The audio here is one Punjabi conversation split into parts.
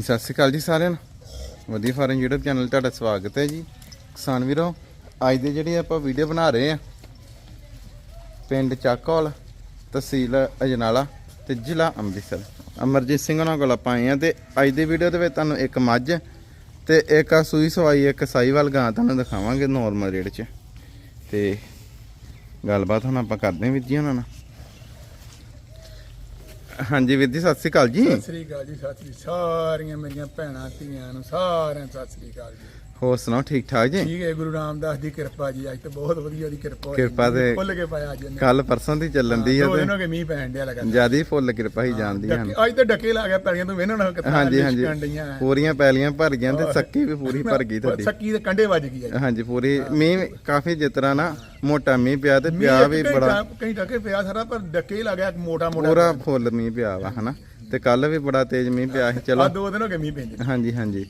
ਸਤਿ ਸ਼੍ਰੀ ਅਕਾਲ ਜੀ ਸਾਰਿਆਂ ਨੂੰ। ਵਧੀਆ ਫਾਰਮ YouTube ਚੈਨਲ ਤੁਹਾਡਾ ਸਵਾਗਤ ਹੈ ਜੀ। ਕਿਸਾਨ ਵੀਰੋ, ਅੱਜ ਦੇ ਜਿਹੜੀ ਆਪਾਂ ਵੀਡੀਓ ਬਣਾ ਰਹੇ ਆ ਪਿੰਡ ਚੱਕੌਲ, ਤਹਿਸੀਲ ਅਜਨਾਲਾ ਤੇ ਜ਼ਿਲ੍ਹਾ ਅੰਮ੍ਰਿਤਸਰ। ਅਮਰਜੀਤ ਸਿੰਘ ਉਹਨਾਂ ਕੋਲ ਆਪਾਂ ਆਏ ਆ ਤੇ ਅੱਜ ਦੀ ਵੀਡੀਓ ਦੇ ਵਿੱਚ ਤੁਹਾਨੂੰ ਇੱਕ ਮੱਝ ਤੇ ਇੱਕ ਆ ਸੂਈ ਸਵਾਈ, ਇੱਕ ਸਾਈਵਾਲ ਗਾਂ ਤੁਹਾਨੂੰ ਦਿਖਾਵਾਂਗੇ ਨਾਰਮਲ ਰੇਟ 'ਚ। ਤੇ ਗੱਲਬਾਤ ਹੁਣ ਆਪਾਂ ਕਰਦੇ ਹਾਂ ਵੀਰ ਜੀ ਉਹਨਾਂ ਨਾਲ। ਹਾਂਜੀ ਵੀਰ ਜੀ, ਸਤਿ ਸ਼੍ਰੀ ਅਕਾਲ ਜੀ। ਸਤਿ ਸ੍ਰੀ ਅਕਾਲ ਜੀ, ਸਤਿ ਸ੍ਰੀ ਸਾਰੀਆਂ ਮੇਰੀਆਂ ਭੈਣਾਂ, ਧੀਆਂ ਨੂੰ ਸਾਰਿਆਂ ਨੂੰ ਸਤਿ ਸ੍ਰੀ ਅਕਾਲ ਜੀ। ਹੋਰ ਸੁਣਾਓ ਠੀਕ ਠਾਕ ਜੀ? ਠੀਕ ਹੈ ਗੁਰੂ ਰਾਮਦਾਸ ਦੀ ਕਿਰਪਾ ਜੀ ਅੱਜ ਤਾਂ ਬਹੁਤ ਵਧੀਆ ਦੀ ਕਿਰਪਾ ਹੋਈ ਕਿਰਪਾ। ਤੇ- ਖੁੱਲ ਕੇ ਪਾਇਆ ਅੱਜ ਕੱਲ ਪਰਸੋਂ ਦੀ ਚੱਲਣ ਦੀ ਆ ਤੇ ਹੋ ਗਏ ਮੀਂਹ ਪੈਣ ਡਿਆ ਲਗਾ ਜਿਆਦੀ ਫੁੱਲ ਕਿਰਪਾ ਹੀ ਜਾਣਦੀ ਹਨ ਅੱਜ ਤਾਂ ਡੱਕੇ ਲਾ ਗਿਆ ਪੈਲੀਆਂ ਤੋਂ ਵੇਨਣ ਕਿਤਾ ਹਾਂਜੀ ਹਾਂਜੀ। ਪੂਰੀਆਂ ਪੈਲੀਆਂ ਭਰ ਗਈਆਂ ਤੇ ਸੱਕੀ ਵੀ ਪੂਰੀ ਭਰ ਗਈ ਤੁਹਾਡੀ। ਸੱਕੀ ਦੇ ਕੰਡੇ ਵੱਜ ਗਈ ਅੱਜ ਹਾਂਜੀ ਪੂਰੀ ਮੀਂਹ ਕਾਫੀ ਜਿਸ ਤਰ੍ਹਾਂ ਨਾ ਮੋਟਾ ਮੀਂਹ ਪਿਆ ਤੇ ਪਿਆ ਵੀ ਬੜਾ ਕਈ ਡੱਕੇ ਪਿਆ ਸਾਰਾ ਪਰ ਡੱਕੇ ਹੀ ਲਾ ਗਿਆ ਮੋਟਾ ਮੋਟਾ। ਪੂਰਾ ਫੁੱਲ ਮੀਂਹ ਪਿਆ ਵਾ ਹਨਾ? ਤੇ ਕੱਲ ਵੀ ਬੜਾ ਤੇਜ਼ ਮੀਂਹ ਪਿਆ ਸੀ ਆ ਚਲੋ ਦੋ ਦਿਨ ਹੋ ਗਏ ਮੀਂਹ ਪੈਂਦੇ। ਹਾਂਜੀ ਹਾਂਜੀ।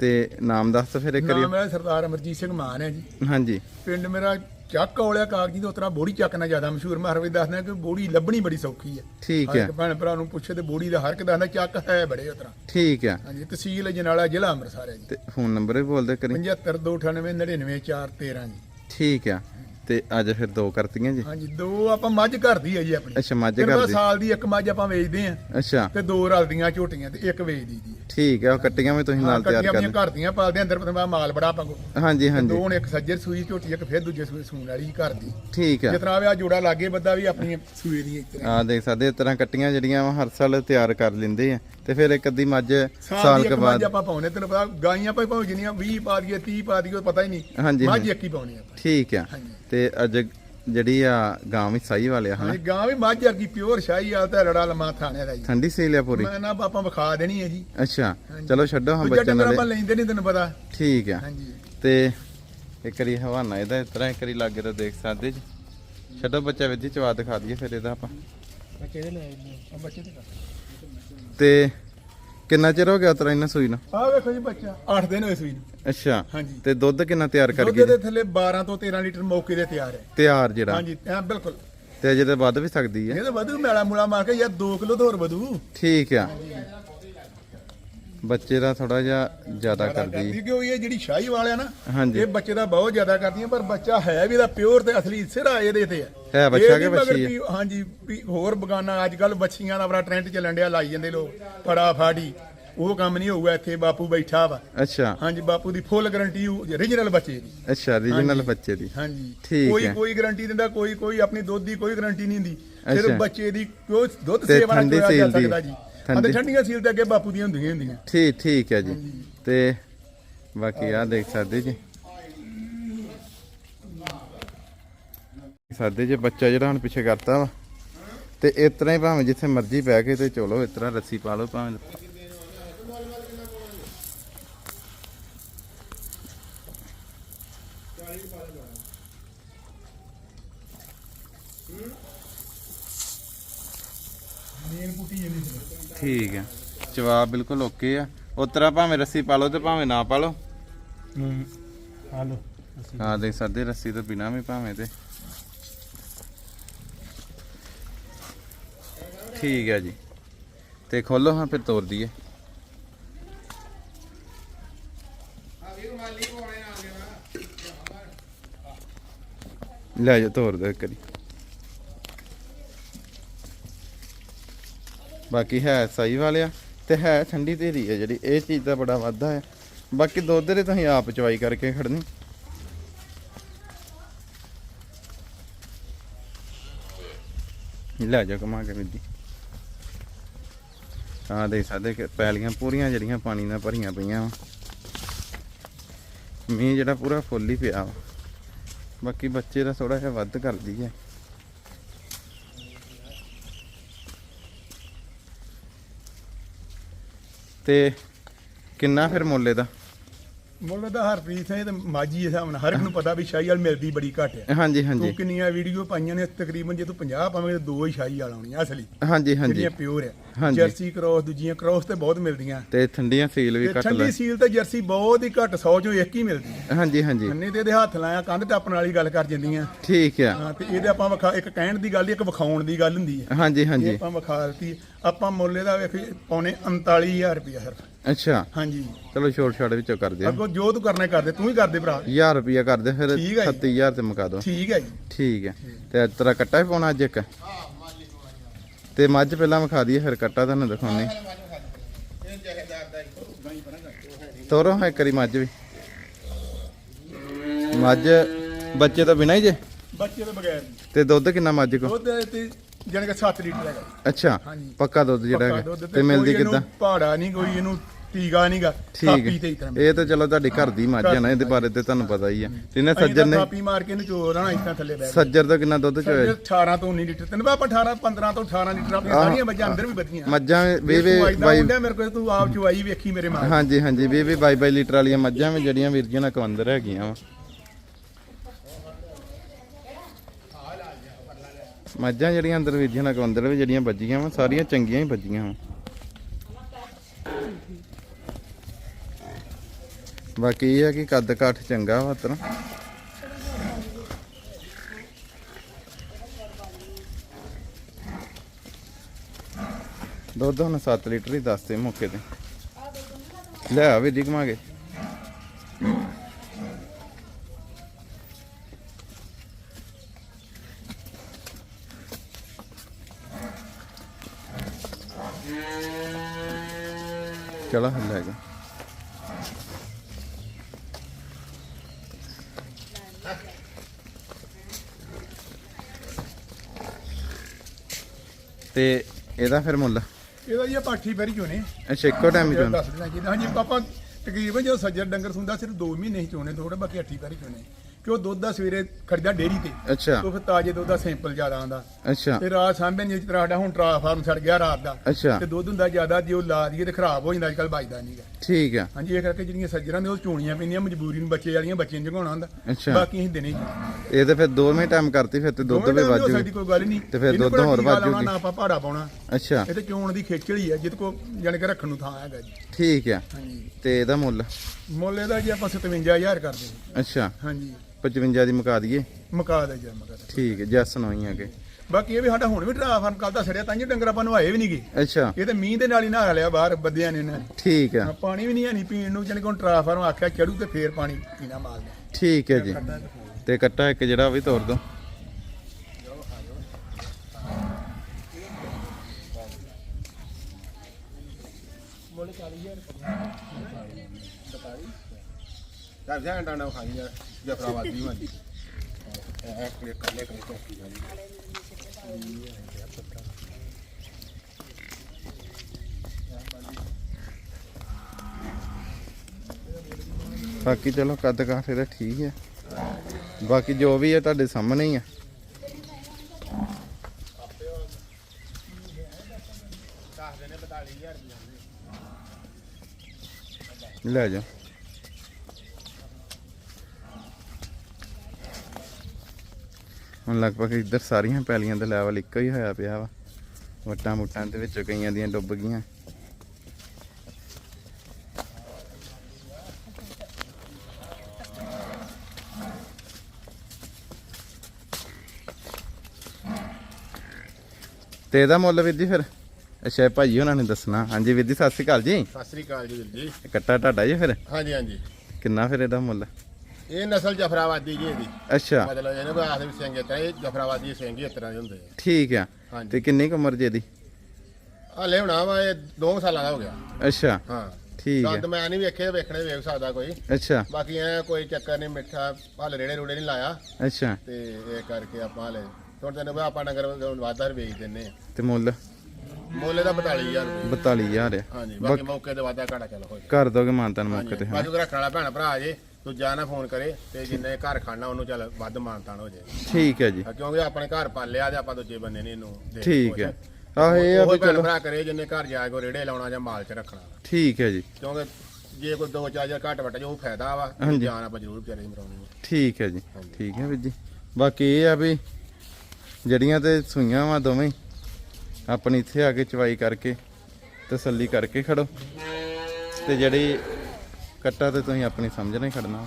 ਤੇ ਨਾਮ ਦੱਸ ਫਿਰ ਇੱਕ ਨਾਮ ਵਾਰੀ ਮੇਰਾ ਸਰਦਾਰ ਅਮਰਜੀਤ ਸਿੰਘ ਮਾਨ ਹੈ ਜੀ। ਹਾਂਜੀ। ਪਿੰਡ ਮੇਰਾ ਚੱਕ ਔਲਿਆ ਕਾਗਜੀ ਤੋਂ ਉਤਰਾ ਬੋੜੀ ਚੱਕ ਨਾਲ ਜ਼ਿਆਦਾ ਮਸ਼ਹੂਰ। ਮੈਂ ਹਰ ਵੇਲੇ ਦੱਸਦਾ ਕਿ ਬੋੜੀ ਲੱਭਣੀ ਬੜੀ ਸੌਖੀ ਹੈ। ਠੀਕ ਹੈ। ਇੱਕ ਭੈਣ ਭਰਾ ਨੂੰ ਪੁੱਛੇ ਤੇ ਬੋੜੀ ਦਾ ਹਰ ਇੱਕ ਦੱਸਦਾ ਚੱਕ ਹੈ ਬੜੇ ਉਤਰਾ। ਠੀਕ ਹੈ। ਹਾਂਜੀ ਤਹਿਸੀਲ ਜਨਾਲਾ ਜ਼ਿਲ੍ਹਾ ਅੰਮ੍ਰਿਤਸਰ ਹੈ ਜੀ। ਤੇ ਫੋਨ ਨੰਬਰ ਵੀ ਬੋਲਦੇ ਕਰੀ। 7529994413 ਜੀ। ਠੀਕ ਆ ਤੇ ਅੱਜ ਫਿਰ ਦੋ ਕਰਤੀਆਂ ਜੀ? ਹਾਂਜੀ ਦੋ ਆਪਾਂ ਮੱਝ ਘਰ ਦੀ ਹੈ ਜੀ ਆਪਣੀ। ਅੱਛਾ ਮੱਝ ਘਰ ਦੀ। ਸਾਲ ਦੀ ਇੱਕ ਮੱਝ ਆਪਾਂ ਵੇਚਦੇ ਆ। ਅੱਛਾ। ਤੇ ਦੋ ਰਲਦੀਆਂ ਝੋਟੀਆਂ ਤੇ ਇੱਕ ਵੇਚ ਦੀ ਠੀਕ ਹੈ ਉਹ ਕੱਟੀਆਂ ਵੀ ਤੁਸੀਂ ਨਾਲ ਤਿਆਰ ਕੱਟੀਆਂ ਕਰ ਆਪਣੀਆਂ ਘਰ ਦੀਆਂ ਪਾਲਦੇ ਆ, ਅੰਦਰ ਪਤਾ ਮਾਲ ਬੜਾ ਆਪਾਂ ਕੋਲ। ਹਾਂਜੀ ਹਾਂਜੀ। ਦੋ ਇੱਕ ਸੱਜਰ ਸੂਈ ਝੋਟੀ ਇੱਕ ਫਿਰ ਦੂਜੇ ਸੂਈ ਸੂਣ ਵਾਲੀ ਘਰ ਦੀ। ਠੀਕ ਹੈ ਜਿਤਨਾ ਆ ਜੋੜਾ ਲਾਗੇ ਬੱਦਾ ਵੀ ਆਪਣੀ ਸੂਏ ਦੀ ਇੱਕ ਤਰ੍ਹਾਂ। ਆ ਦੇਖ ਸਕਦੇ ਇਸ ਤਰ੍ਹਾਂ ਕੱਟੀਆਂ ਜਿਹੜੀਆਂ ਹਰ ਸਾਲ ਤਿਆਰ ਕਰ ਲੈਂਦੇ ਆ। ਤੇ ਫਿਰ ਇੱਕ ਅੱਧੀ ਮੱਝ ਸਾਲ ਦੀ ਕੇ ਬਾਅਦ। ਆਪਾਂ ਪਾਉਨੇ ਤੈਨੂੰ ਪਤਾ ਗਾਈਆਂ ਭਾਈ ਭਾਵੇਂ ਜਿੰਨੀਆਂ 20 ਪਾ ਦਈਏ 30 ਪਾ ਦਈਏ ਪਤਾ ਹੀ ਨਹੀਂ। ਹਾਂਜੀ, ਮੱਝ। ਇੱਕ ਹੀ ਪਾਉਣੀ ਆਪਾਂ। ਠੀਕ ਆ। ਤੇ ਅੱਜ ਜਿਹੜੀ ਆ ਗਾਂ ਵੀ ਸਾਈ ਵਾਲਿਆ ਹਨਾ? ਹਾਂਜੀ ਗਾਂ ਵੀ ਮੱਝ ਵਰਗੀ ਪਿਓਰ ਸ਼ਾਹੀ ਆ ਤੇ ਰੜਾ ਲਮਾ ਥਾਣੇ ਦਾ ਜੀ। ਠੰਡੀ ਸੀਲ ਆ ਪੂਰੀ? ਮੈਂ ਨਾ ਆਪਾਂ ਵਿਖਾ ਦੇਣੀ ਹੈ ਜੀ। ਅੱਛਾ ਚਲੋ ਛੱਡੋ ਹਾਂ ਬੱਚਿਆਂ ਡੰਗਰ ਆਪਾਂ ਨਾਲੇ ਲੈਂਦੇ ਨਹੀਂ ਤੈਨੂੰ ਪਤਾ। ਠੀਕ ਆ। ਹਾਂਜੀ। ਤੇ ਇੱਕ ਵਾਰੀ ਹਵਾਨਾ ਇਹਦਾ ਇਸ ਤਰ੍ਹਾਂ ਇੱਕ ਵਾਰੀ ਲਾਗੇ ਤਾਂ ਦੇਖ ਸਕਦੇ ਜੀ। ਛੱਡੋ ਬੱਚਾ ਵਿੱਚ ਚਵਾ ਦਿਖਾ ਦਈਏ ਫਿਰ ਇਹਦਾ ਆਪਾਂ। ਬੱਚੇ ਦੇ ਲੈ ਆ? ਬੱਚੇ ਤੇ ਤੇ ਕਿੰਨਾ ਚਿਰ ਹੋ ਗਿਆ ਤੇਰਾ ਇਹਨਾਂ ਸੂਈ ਨੂੰ? ਆ ਵੇਖੋ ਜੀ ਬੱਚਾ 8 ਦਿਨ ਹੋਏ ਸੂਈ ਨੂੰ। ਅੱਛਾ ਹਾਂਜੀ। ਤੇ ਦੁੱਧ ਕਿੰਨਾ ਤਿਆਰ ਕਰ ਦੁੱਧ ਗਈ ਦੇ? ਥੱਲੇ 12 ਤੋਂ 13 ਲੀਟਰ ਮੌਕੇ ਦੇ ਤਿਆਰ ਹੈ। ਤਿਆਰ ਜਿਹੜਾ? ਹਾਂਜੀ ਹਾਂ ਬਿਲਕੁਲ। ਤੇ ਅਜੇ ਤਾਂ ਵੱਧ ਵੀ ਸਕਦੀ ਹੈ। ਇਹ ਤਾਂ ਵਧੂ ਮੈਲਾ ਮੂਲਾ ਮਾਰ ਕੇ ਯਾਰ 2 ਕਿਲੋ ਤੋਂ ਹੋਰ ਵਧੂ। ਠੀਕ ਆ। ਬੱਚੇ ਦਾ ਥੋੜਾ ਜਿਹਾ ਜ਼ਿਆਦਾ ਕਰਦੀ। ਕਿਉਂਕਿ ਉਹ ਇਹ ਜਿਹੜੀ ਸ਼ਾਹੀ ਵਾਲਿਆ ਨਾ ਹਾਂਜੀ। ਇਹ ਬੱਚੇ ਦਾ ਬਹੁਤ ਜ਼ਿਆਦਾ ਕਰਦੀਆਂ ਪਰ ਬੱਚਾ ਹੈ ਵੀ ਦਾ ਪਿਓਰ ਤੇ ਅਸਲੀ ਸਿਰਾ ਇਹਦੇ ਤੇ ਹੈ। ਹੈ ਬੱਚਾ ਕਿ ਬੱਚੀ ਹੈ? ਹਾਂਜੀ ਵੀ ਹੋਰ ਬਗਾਨਾ ਅੱਜ ਕੱਲ ਬੱਚੀਆਂ ਦਾ ਬੜਾ ਟ੍ਰੈਂਡ ਚੱਲਣ ਡਿਆ ਲਾਈ ਜਾਂਦੇ ਲੋਕ ਫੜਾ ਫਾੜੀ ਉਹ ਕੰਮ ਨਹੀਂ ਹੋਊਗਾ ਇੱਥੇ ਬਾਪੂ ਬੈਠਾ ਵਾ। ਅੱਛਾ। ਹਾਂਜੀ ਬਾਪੂ ਦੀ ਫੁੱਲ ਗਾਰੰਟੀ ਓਰੀਜਨਲ ਬੱਚੇ ਦੀ। ਅੱਛਾ ਰੀਜਨਲ ਬੱਚੇ ਦੀ। ਹਾਂਜੀ। ਠੀਕ ਕੋਈ ਹੈ। ਕੋਈ ਗਾਰੰਟੀ ਦਿੰਦਾ ਕੋਈ ਕੋਈ ਆਪਣੀ ਦੁੱਧ ਦੀ ਕੋਈ ਗਾਰੰਟੀ ਨਹੀਂ ਹੁੰਦੀ। ਸਿਰਫ। ਬੱਚੇ ਦੀ ਕਿਉਂ ਦੁੱਧ ਤੇ ਸੇਵਾ ਨਾਲ ਠੰਡੀ ਜਾ ਸੀਲ ਦੀ। ਸਕਦਾ ਜੀ। ਠੰਡੀ- ਅਤੇ ਠੰਡੀਆਂ ਸੀਲ ਤੇ ਅੱਗੇ ਬਾਪੂ ਦੀਆਂ ਹੁੰਦੀਆਂ ਹੁੰਦੀਆਂ। ਠੀਕ ਠੀਕ ਹੈ ਜੀ। ਤੇ ਬਾਕੀ ਆ ਦੇਖ ਸਕਦੇ ਜੀ। ਸਾਡੇ ਜੇ ਬੱਚਾ ਜਿਹੜਾ ਹੁਣ ਪਿੱਛੇ ਕਰਤਾ ਵਾ ਤੇ ਇਸ ਤਰ੍ਹਾਂ ਹੀ ਭਾਵੇਂ ਜਿੱਥੇ ਮਰਜ਼ੀ ਬਹਿ ਕੇ ਤੇ ਚਲੋ ਇਸ ਤਰ੍ਹਾਂ ਰੱਸੀ ਪਾ ਲਓ ਭਾਵੇਂ। ਠੀਕ ਹੈ। ਜਵਾਬ ਬਿਲਕੁਲ ਓਕੇ ਆ। ਉਸ ਤਰ੍ਹਾਂ ਭਾਵੇਂ ਰੱਸੀ ਪਾ ਲਓ ਤੇ ਭਾਵੇਂ ਨਾ ਪਾ ਲਓ। ਹੂੰ ਹਾਲੋ ਹਾਂ ਦੇਖ ਸਕਦੇ ਰੱਸੀ ਤੋਂ ਬਿਨਾ ਵੀ ਭਾਵੇਂ ਤੇ। ਠੀਕ ਹੈ ਜੀ। ਤੇ ਖੋਲੋ ਹਾਂ, ਫਿਰ ਤੋਰ ਦਈਏ। ਲੈ ਜਾ ਤੋੜ ਦੇ ਕਰੀ ਬਾਕੀ ਹੈ ਸਹੀ ਵਾਲਿਆ ਤੇ ਹੈ ਠੰਡੀ ਤੇਰੀ ਹੈ ਜਿਹੜੀ, ਇਹ ਚੀਜ਼ ਦਾ ਬੜਾ ਵਾਧਾ ਹੈ। ਬਾਕੀ ਦੁੱਧ ਦੇ ਤੁਸੀਂ ਆਪ ਚਵਾਈ ਕਰਕੇ ਖੜਨੀ। ਲੈ ਜਾ ਕਮਾ ਕੇ ਮਿੱਦੀ ਹਾਂ ਦੇ ਸਕਦੇ ਕਿ ਪੈਲੀਆਂ ਪੂਰੀਆਂ ਜਿਹੜੀਆਂ ਪਾਣੀ ਨਾਲ ਭਰੀਆਂ ਪਈਆਂ ਵਾ। ਮੀਂਹ ਜਿਹੜਾ ਪੂਰਾ ਫੁੱਲ ਹੀ ਪਿਆ ਵਾ। ਬਾਕੀ ਬੱਚੇ ਦਾ ਥੋੜਾ ਜਿਹਾ ਵੱਧ ਕਰਦੀ ਹੈ। ਤੇ ਕਿੰਨਾ ਫਿਰ ਮੁੱਲ ਇਹਦਾ? ਮੁੱਲ ਦਾ ਹਰਪ੍ਰੀਤ ਸਿੰਘ ਤੇ ਮਾਜੀ ਦੇ ਹਿਸਾਬ ਨਾਲ। ਹਰ ਇੱਕ ਨੂੰ ਪਤਾ ਵੀ ਸ਼ਾਹੀ ਵਾਲ ਮਿਲਦੀ ਬੜੀ ਘੱਟ ਹੈ ਹਾਂਜੀ ਹਾਂਜੀ। ਤੂੰ ਕਿੰਨੀਆਂ ਵੀਡੀਓ ਪਾਈਆਂ ਨੇ ਤਕਰੀਬਨ ਜੇ ਤੂੰ 50 ਪਾਵੇਂਗੇ ਤਾਂ ਦੋ ਹੀ ਸ਼ਾਹੀ ਵਾਲ ਆਉਣੀਆਂ ਅਸਲੀ। ਹਾਂਜੀ ਹਾਂਜੀ। ਜਿਹੜੀਆਂ ਪਿਓਰ ਹੈ ਹਾਂਜੀ। ਜਰਸੀ ਕ੍ਰੋਸ ਦੂਜੀਆਂ ਕ੍ਰੋਸ ਤੇ ਬਹੁਤ ਮਿਲਦੀਆਂ। ਤੇ ਠੰਡੀਆਂ ਫੀਲ ਵੀ ਤੇ ਲੈ ਠੰਡੀ ਸੀਲ ਤੇ ਜਰਸੀ ਬਹੁਤ ਹੀ ਘੱਟ 100 ਚੋਂ ਇੱਕ ਹੀ ਮਿਲਦੀ ਹੈ ਹਾਂਜੀ ਹਾਂਜੀ। ਅੰਨੇ ਤੇ ਇਹਦੇ ਹੱਥ ਲਾਇਆ ਕੰਧ ਟੱਪਣ ਵਾਲੀ ਗੱਲ ਕਰ ਜਾਂਦੀਆਂ। ਠੀਕ ਆ। ਹਾਂ ਤੇ ਇਹਦੇ ਆਪਾਂ ਵਿਖਾ ਇੱਕ ਕਹਿਣ ਦੀ ਗੱਲ ਇੱਕ ਵਿਖਾਉਣ ਦੀ ਗੱਲ ਹੁੰਦੀ ਹੈ ਹਾਂਜੀ ਇਹ ਹਾਂਜੀ ਆਪਾਂ ਵਿਖਾ ਦਿੱਤੀ। ਆਪਾਂ ਮੁੱਲ ਇਹਦਾ ਵੇਖ ਪੌਣੇ 39000 ਰੁਪਇਆ ਸਰ ਅੱਛਾ। ਹਾਂਜੀ। ਚਲੋ ਛੋਟ ਛਾੜ ਵਿੱਚੋਂ ਕਰ ਦਿਓ ਅੱਗੋਂ ਜੋ ਤੂੰ ਕਰਨਾ ਕਰਦੇ ਤੂੰ ਹੀ ਕਰਦੇ ਭਰਾ। 1000 ਰੁਪਿਆ ਕਰ ਦੇ ਫਿਰ ਠੀਕ ਹੈ ਜੀ। 37000 ਤੇ ਮੁਕਾ ਦੋ। ਠੀਕ ਹੈ ਜੀ। ਠੀਕ ਹੈ ਤੇ ਤੇਰਾ ਕੱਟਾ ਵੀ ਪਾਉਣਾ ਅੱਜ ਇੱਕ? ਤੇ ਮੱਝ ਪਹਿਲਾਂ ਵਿਖਾ ਦਈਏ ਫਿਰ ਕੱਟਾ ਤੁਹਾਨੂੰ ਦਿਖਾਉਣੇ ਤੋਰੋ ਹੈ ਕਰੀ ਮੱਝ ਵੀ। ਮੱਝ ਬੱਚੇ ਤੋਂ ਬਿਨਾਂ ਹੀ ਜੇ? ਬੱਚੇ ਤੋਂ ਬਗੈਰ ਤੇ ਦੁੱਧ ਕਿੰਨਾ ਮੱਝ ਕੋ ਦੁੱਧ ਤੇ ਜਾਣੀ ਕਿ 7 ਲੀਟਰ ਹੈਗਾ। ਅੱਛਾ ਹਾਂਜੀ। ਪੱਕਾ ਦੁੱਧ ਜਿਹੜਾ ਪੱਕਾ ਹੈਗਾ। ਦੁੱਧ ਤੇ ਮਿਲਦੀ ਕੋਈ ਇਹਨੂੰ ਕਿੱਦਾਂ? ਪਹਾੜਾ ਨਹੀਂ ਕੋਈ ਇਹਨੂੰ ਟੀਕਾ ਨਹੀਂਗਾ ਠੀਕ ਤੇ ਹੀ। ਹੈ ਤਰ੍ਹਾਂ ਇਹ ਤਾਂ ਚਲੋ ਤੁਹਾਡੀ ਘਰ ਦੀ ਮੱਝ ਹੈ ਨਾ ਇਹਦੇ ਬਾਰੇ ਤੇ ਤੁਹਾਨੂੰ ਪਤਾ ਹੀ ਆ ਤੇ ਇਹਨੇ ਸੱਜਰ ਨੇ ਥਾਪੀ ਮਾਰ ਕੇ ਇਹਨੂੰ ਚੋਰ ਆਣਾ ਇਦਾਂ ਥੱਲੇ ਬੈਠ ਸੱਜਰ ਤੋਂ ਕਿੰਨਾ ਦੁੱਧ ਚੋਇਆ? ਜੀ? 18 ਤੋਂ 19 ਲੀਟਰ। ਤੈਨੂੰ ਆਪਾਂ 18 15 ਤੋਂ 18 ਲੀਟਰ ਆਪਣੀਆਂ। ਸਾਰੀਆਂ ਮੱਝਾਂ ਅੰਦਰ ਵੀ ਬੱਧੀਆਂ ਮੱਝਾਂ ਵੀ ਵੀ ਬਾਈ ਬਾਈ ਮੇਰੇ ਕੋਲ ਤੂੰ ਆਪ ਚੁਆਈ ਵੇਖੀ ਮੇਰੇ ਮਾਂ ਹਾਂਜੀ ਹਾਂਜੀ ਵੀ ਵੀ ਬਾਈ ਬਾਈ ਲੀਟਰ ਵਾਲੀਆਂ ਮੱਝਾਂ ਵੀ ਜਿਹੜੀਆਂ ਵੀਰ ਜੀ ਨਾਲ ਕਵੰਦਰ ਹੈਗੀਆਂ ਵਾ। ਮੱਝਾਂ ਜਿਹੜੀਆਂ ਅੰਦਰ ਵੀਰ ਜੀ ਨਾਲ ਕਵੰਦਰ ਵੀ ਜਿਹੜੀਆਂ ਵੱਜੀਆਂ ਵਾ ਸਾਰੀਆਂ ਚੰਗੀਆਂ ਹੀ ਵੱਜੀਆਂ ਵਾ। ਬਾਕੀ ਇਹ ਹੈ ਕਿ ਕੱਦ ਕਾਠ ਚੰਗਾ ਵਾ ਤਰ ਦੁੱਧ ਹੁਣ 7 ਲੀਟਰ ਹੀ ਦੱਸਦੇ ਮੌਕੇ ਤੇ। ਲੈ ਆ ਵੀ ਜੀ ਘੁਮਾ ਕੇ ਚਲੋ ਲੈ ਜਾ। ਤੇ ਇਹਦਾ ਫਿਰ ਮੁੱਲ? ਇਹਦਾ ਜੀ ਪਾਠੀ ਬੈਰੀ ਕਿਉਂ ਨੇ ਅੱਛਾ ਇੱਕੋ ਟਾਈਮ ਹੀ ਚੋਣ। ਦੱਸ ਦੇਣਾ ਜੀ। ਹਾਂਜੀ ਪਾਪਾ ਤਕਰੀਬਨ ਜਦੋਂ ਸੱਜਰ ਡੰਗਰ ਸੁੰਦਾ ਸਿਰਫ 2 ਮਹੀਨੇ ਹੀ ਚੋਣੇ ਥੋੜੇ ਬਾਕੀ ਅੱਠੀ ਪੈਰੀ ਚੋਣੇ। ਕਿ ਉਹ ਦੁੱਧ ਦਾ ਸਵੇਰੇ ਖੜਦਾ ਡੇਰੀ ਤੇ। ਅੱਛਾ। ਤੋਂ ਫਿਰ ਤਾਜੇ ਦੁੱਧ ਦਾ ਸੈਂਪਲ ਜ਼ਿਆਦਾ ਆਉਂਦਾ। ਅੱਛਾ। ਤੇ ਰਾਤ ਸਾਂਭੇ ਨਹੀਂ ਜਿਸ ਸਾਡਾ ਹੁਣ ਟ੍ਰਾਂਸਫਾਰਮ ਛੱਡ ਗਿਆ ਰਾਤ ਦਾ। ਅੱਛਾ। ਤੇ ਦੁੱਧ ਹੁੰਦਾ ਜ਼ਿਆਦਾ ਜੇ ਉਹ ਲਾ ਦਈਏ ਤੇ ਖਰਾਬ ਹੋ ਜਾਂਦਾ ਅੱਜਕੱਲ ਬਚਦਾ ਨਹੀਂਗਾ ਠੀਕ ਆ। ਹਾਂਜੀ ਇਹ ਕਰਕੇ ਜਿਹੜੀਆਂ ਸੱਜਰਾਂ ਨੇ ਉਹ ਚੋਣੀਆਂ ਪੈਂਦੀਆਂ ਮਜਬੂਰੀ ਨੂੰ ਬੱਚੇ ਵਾਲੀਆਂ ਬੱਚੇ ਨੂੰ ਜਗਾਉਣਾ ਹੁੰਦਾ। ਬਾਕੀ ਅਸੀਂ ਦਿਨੇ ਇਹ ਤੇ ਫਿਰ ਦੋਵੇਂ ਟਾਈਮ ਕਰਤੀ ਫਿਰ ਤੇ ਦੁੱਧ ਵੀ ਵੱਜ ਸਾਡੀ ਕੋਈ ਗੱਲ ਨਹੀਂ। ਤੇ ਫਿਰ ਦੁੱਧ ਹੋਰ ਲਾਉਣਾ, ਜੂਗੀ। ਨਾ ਆਪਾਂ ਭਾੜਾ ਪਾਉਣਾ। ਅੱਛਾ। ਇਹ ਤੇ ਚੋਣ ਦੀ ਖੇਚਲ ਹੀ ਜਿੱਦ ਕੋ ਜਾਣ ਕੇ ਰੱਖਣ ਨੂੰ ਥਾਂ ਹੈਗਾ ਜੀ। ਠੀਕ ਆ। ਹਾਂਜੀ। ਤੇ ਇਹਦਾ ਮੁੱਲ? ਮੁੱਲ ਇਹਦਾ ਜੀ ਆਪਾਂ 57000 ਕਰਦੇ ਅੱਛਾ। ਹਾਂਜੀ। 55 ਦੀ ਮੁਕਾ ਦਈਏ? ਮੁਕਾ ਦੇ ਜੀ ਮੁਕਾ ਠੀਕ ਹੈ ਜੈਸ ਨੋਈ ਆ ਕੇ ਬਾਕੀ ਇਹ ਵੀ ਸਾਡਾ ਹੁਣ ਵੀ ਟ੍ਰਾਂਸਫਾਰਮ ਕੱਲ ਦਾ ਸੜਿਆ ਤਾਂ ਹੀ ਡੰਗਰ ਆਪਾਂ ਨਵਾਏ ਵੀ ਨਹੀਂਗੇ ਅੱਛਾ। ਇਹ ਤੇ ਮੀਂਹ ਦੇ ਨਾਲ ਹੀ ਨਹਾ ਲਿਆ ਬਾਹਰ ਬੱਦਿਆਂ ਨੇ ਇਹਨਾਂ ਠੀਕ ਆ। ਪਾਣੀ ਵੀ ਨਹੀਂ ਹੈ ਨਹੀਂ ਪੀਣ ਨੂੰ ਜਾਣੀ ਕਿ ਹੁਣ ਟ੍ਰਾਂਸਫਾਰਮ ਆਖਿਆ ਚੜੂ ਤੇ ਫੇਰ ਪਾਣੀ ਪੀਣਾ ਮਾਰਦਾ ਠੀਕ ਹੈ ਜੀ। ਤੇ ਕੱਟਾ ਇੱਕ ਜਿਹੜਾ ਵੀ ਤੋੜ ਦੋ। ਤਾਂ ਜਾਂ ਡਾਣਾ ਖਾਈ ਜਾ ਜਫਰਾਬਾਦੀ ਵਾਲੀ ਇਹ ਕਲੇ ਕਲੇ ਕਲੇ ਚੌਕੀ ਵਾਲੀ ਬਾਕੀ ਚਲੋ ਕੱਦ ਕਾਠ ਇਹਦਾ ਠੀਕ ਹੈ। ਬਾਕੀ ਜੋ ਵੀ ਹੈ ਤੁਹਾਡੇ ਸਾਹਮਣੇ ਹੀ ਆ। ਲੈ ਜਾ। ਹੁਣ ਲਗਭਗ ਇੱਧਰ ਸਾਰੀਆਂ ਪੈਲੀਆਂ ਦਾ ਲੈਵਲ ਇੱਕੋ ਹੀ ਹੋਇਆ ਪਿਆ ਵਾ। ਵਟਾਂ ਮੁੱਟਾਂ ਦੇ ਵਿੱਚ ਕਈਆਂ ਦੀਆਂ ਡੁੱਬ ਗਈਆਂ। ਤੇ ਇਹਦਾ ਮੁੱਲ ਵੀਰ ਜੀ ਫਿਰ? ਅੱਛਾ ਇਹ ਭਾਜੀ ਉਹਨਾਂ ਨੇ ਦੱਸਣਾ। ਹਾਂਜੀ ਵੀਰ ਜੀ ਸਤਿ ਸ਼੍ਰੀ ਅਕਾਲ ਜੀ। ਸਤਿ ਸ੍ਰੀ ਅਕਾਲ ਜੀ ਵੀਰ ਜੀ। ਇਹ ਕੱਟਾ ਤੁਹਾਡਾ ਜੀ ਫਿਰ? ਹਾਂਜੀ ਹਾਂਜੀ। ਕਿੰਨਾ ਫਿਰ ਇਹਦਾ ਮੁੱਲ? ਇਹ ਨਸਲ ਜਫਰਾਬਾਦੀ ਜੀ ਇਹਦੀ। ਅੱਛਾ। ਮਤਲਬ ਇਹਨੇ ਆਖਦੇ ਵੀ ਸਿੰਘ ਤਰ੍ਹਾਂ ਇਹ ਜਫਰਾਬਾਦੀ ਸਿੰਘ ਇਸ ਤਰ੍ਹਾਂ ਦੇ ਹੁੰਦੇ ਆ। ਠੀਕ ਆ। ਹਾਂਜੀ। ਤੇ ਕਿੰਨੀ ਕੁ ਉਮਰ ਜੀ ਇਹਦੀ? ਹਾਲੇ ਹੁਣਾ ਵਾ ਇਹ 2 ਸਾਲਾਂ ਦਾ ਹੋ ਗਿਆ। ਅੱਛਾ। ਹਾਂ। ਠੀਕ ਦੰਦ ਆ ਮੈਂ ਨਹੀਂ ਵੇਖੇ ਵੇਖਣੇ ਵੇਖ ਸਕਦਾ ਕੋਈ। ਅੱਛਾ। ਬਾਕੀ ਐ ਕੋਈ ਚੱਕਰ ਨਹੀਂ ਮਿੱਠਾ ਹਾਲੇ ਰੇੜੇ ਰੂੜੇ ਨਹੀਂ ਲਾਇਆ। ਅੱਛਾ। ਤੇ ਇਹ ਕਰਕੇ ਆਪਾਂ ਹਾਲੇ ਹੁਣ ਤੈਨੂੰ ਪਤਾ ਆਪਾਂ ਨਗਰ ਵਾਧਾ ਵੇਚ ਦਿੰਨੇ ਆ। ਤੇ ਮੁੱਲ? ਮੁੱਲ ਦਾ 42000 ਰੁਪਏ। 42000 ਆ। ਹਾਂਜੀ ਬਾਕੀ ਮੌਕੇ ਤੇ ਵਾਧਾ ਘਾਟਾ ਚੱਲ ਹੋਏ ਕਰ ਦੋਗੇ ਮਾਨਤਨ ਮੌਕੇ ਤੇ ਕੋਈ ਰੱਖਣ ਵਾਲਾ ਭੈਣ ਭਰਾ ਜੇ ਦੂਜਾ ਨਾ ਫੋਨ ਕਰੇ ਤੇ ਜਿੰਨੇ ਘਰ ਖਾਣਾ ਉਹਨੂੰ ਚੱਲ ਵੱਧ ਮਾਨਤਾਨ ਹੋ ਜਾਏ। ਠੀਕ ਹੈ ਜੀ। ਕਿਉਂਕਿ ਆਪਣੇ ਘਰ ਪਾਲਿਆ ਤੇ ਆਪਾਂ ਦੂਜੇ ਬੰਦੇ ਨੇ ਇਹਨੂੰ ਦੇ ਠੀਕ ਹੈ। ਆਹ ਇਹ ਆ ਵੀ ਚਲੋ। ਭਰਾ ਕਰੇ ਜਿੰਨੇ ਘਰ ਜਾ ਕੇ ਰੇੜੇ ਲਾਉਣਾ ਜਾਂ ਮਾਲ 'ਚ ਰੱਖਣਾ। ਠੀਕ ਹੈ ਜੀ। ਕਿਉਂਕਿ ਜੇ ਕੋਈ ਦੋ ਚਾਰ ਹਜ਼ਾਰ ਘੱਟ ਵੱਟ ਜੋ ਫਾਇਦਾ ਵਾ। ਜਾਨ ਆਪਾਂ ਜ਼ਰੂਰ ਦੀ ਮਰਾਉਣੀ। ਠੀਕ ਹੈ ਜੀ। ਠੀਕ ਹੈ ਵੀਰ ਜੀ। ਬਾਕੀ ਇਹ ਆ ਵੀ ਜਿਹੜੀਆਂ ਤੇ ਸੂਈਆਂ ਵਾ ਦੋਵੇਂ। ਆਪਣੀ ਇੱਥੇ ਆ ਕੇ ਚਵਾਈ ਕਰਕੇ ਤਸੱਲੀ ਕਰਕੇ ਖੜੋ। ਤੇ ਜਿਹੜੀ ਕੱਟਾ ਤੇ ਤੁਸੀਂ ਆਪਣੀ ਸਮਝ ਨਾਲ ਹੀ ਖੜਨਾ।